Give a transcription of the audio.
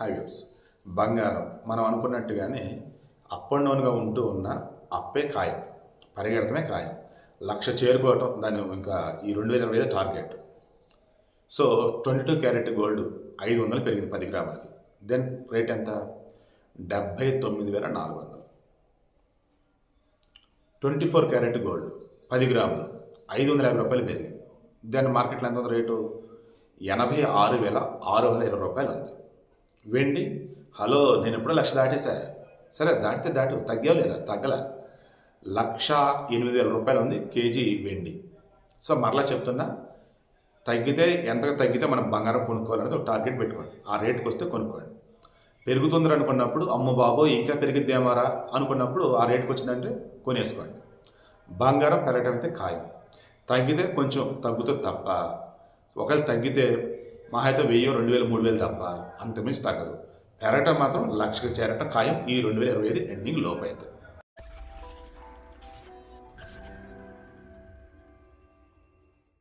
హైవ్యూస్. బంగారం మనం అనుకున్నట్టుగానే అప్ అండ్ డౌన్గా ఉంటూ ఉన్న అప్పే ఖాయం పరిగెడతమే ఖాయం లక్ష చేరుకోవటం దాని ఇంకా ఈ రెండు వేల ఇరవై target. So twenty two carat gold ఐదు వందలు పెరిగింది పది గ్రాములకి. దెన్ రేట్ ఎంత? డెబ్భై తొమ్మిది వేల నాలుగు వందలు. ట్వంటీ ఫోర్ క్యారెట్ గోల్డ్ పది గ్రాములు ఐదు వందల యాభై రూపాయలు పెరిగింది. దాని మార్కెట్లో ఎంత రేటు? ఎనభై ఆరు వేల ఆరు వందల ఇరవై రూపాయలు ఉంది. వెండి హలో నేను ఎప్పుడో లక్ష దాటేసా. సరే దాటితే దాటు. తగ్గావు లేదా? తగ్గల. లక్ష ఎనిమిది వేల రూపాయలు ఉంది. కేజీ వెండి సో మరలా చెప్తున్నా తగ్గితే ఎంతగా తగ్గితే మనం బంగారం కొనుక్కోవాలనేది ఒక టార్గెట్ పెట్టుకోండి. ఆ రేటుకి వస్తే కొనుక్కోండి. పెరుగుతుంది అనుకున్నప్పుడు అమ్మ బాబో ఇంకా పెరిగిద్దేమారా అనుకున్నప్పుడు ఆ రేటుకి వచ్చిందంటే కొనేసుకోండి. బంగారం పెరగటం అయితే ఖాయం. తగ్గితే కొంచెం తగ్గుతుంది తప్ప ఒకవేళ తగ్గితే మా అయితే వెయ్యి రెండు వేలు మూడు వేలు తప్ప అంతమించి తగ్గదు. ఎరటం మాత్రం లక్షకు చేరటం ఖాయం ఈ రెండు వేల ఇరవై ఐదు ఎండింగ్ లోపు అవుతుంది